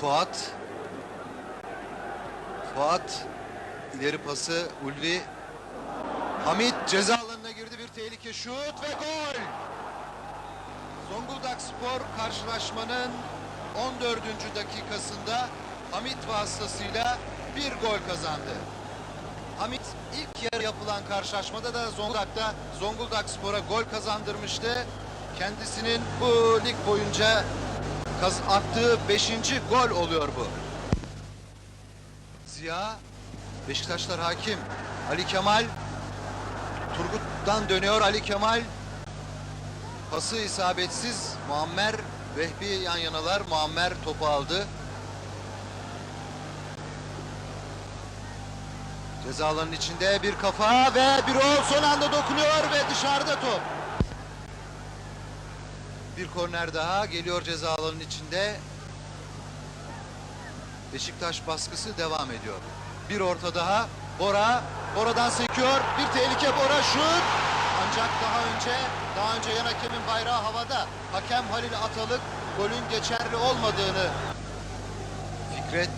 Fuat. Fuat. ileri pası Ulvi. Hamit ceza alanına girdi bir tehlike şut ve gol. Zonguldak Spor karşılaşmanın 14. dakikasında Hamit vasıtasıyla bir gol kazandı. Hamit ilk yarı yapılan karşılaşmada da Zonguldak'ta Zonguldak Spor'a gol kazandırmıştı. Kendisinin bu lig boyunca kaz- attığı 5. gol oluyor bu. Ziya, Beşiktaşlar hakim. Ali Kemal, Turgut'tan dönüyor Ali Kemal. Pası isabetsiz. Muammer, Vehbi yan yanalar. Muammer topu aldı. Ceza alanının içinde bir kafa ve bir o son anda dokunuyor ve dışarıda top. Bir korner daha geliyor ceza alanının içinde. Beşiktaş baskısı devam ediyor. Bir orta daha. Bora. Bora'dan sekiyor. Bir tehlike Bora şut. Ancak daha önce daha önce yan hakemin bayrağı havada. Hakem Halil Atalık golün geçerli olmadığını Fikret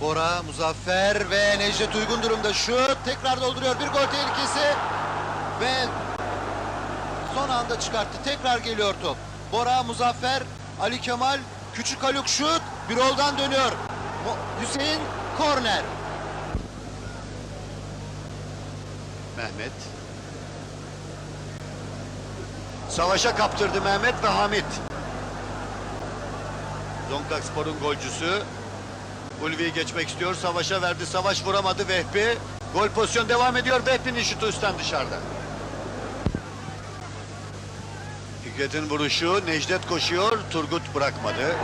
Bora, Muzaffer ve Necdet uygun durumda şut. Tekrar dolduruyor. Bir gol tehlikesi ve son anda çıkarttı. Tekrar geliyor top. Bora, Muzaffer, Ali Kemal, Küçük Haluk şut. Bir oldan dönüyor. Hüseyin korner. Mehmet. Savaşa kaptırdı Mehmet ve Hamit. Zonguldak Spor'un golcüsü. Ulvi'yi geçmek istiyor. Savaşa verdi. Savaş vuramadı Vehbi. Gol pozisyon devam ediyor. Vehbi'nin şutu üstten dışarıda. Fikret'in vuruşu. Necdet koşuyor. Turgut bırakmadı.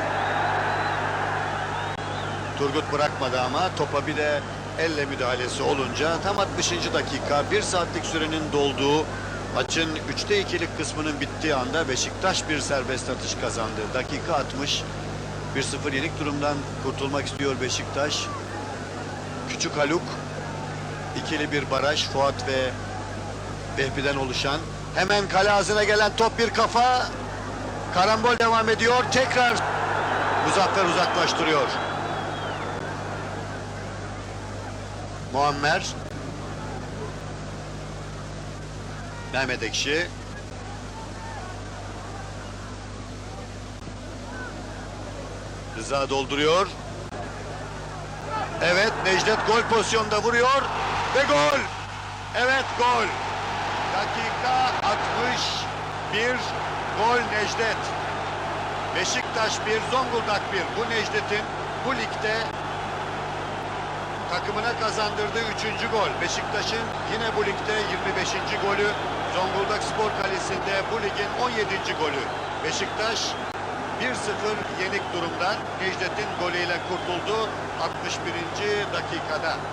Turgut bırakmadı ama topa bir de elle müdahalesi olunca tam 60. dakika 1 saatlik sürenin dolduğu maçın 3'te 2'lik kısmının bittiği anda Beşiktaş bir serbest atış kazandı. Dakika 60 1-0 yenik durumdan kurtulmak istiyor Beşiktaş. Küçük Haluk ikili bir baraj Fuat ve Vehbi'den oluşan hemen kale ağzına gelen top bir kafa karambol devam ediyor tekrar Muzaffer uzaklaştırıyor. Muammer Mehmet Ekşi Rıza dolduruyor. Evet Necdet gol pozisyonda vuruyor ve gol. Evet gol. 61 gol Necdet. Beşiktaş 1 Zonguldak 1. Bu Necdet'in bu ligde takımına kazandırdığı 3. gol. Beşiktaş'ın yine bu ligde 25. golü. Zonguldak Spor Kalesi'nde bu ligin 17. golü. Beşiktaş 1-0 yenik durumdan Necdet'in golüyle kurtuldu 61. dakikada.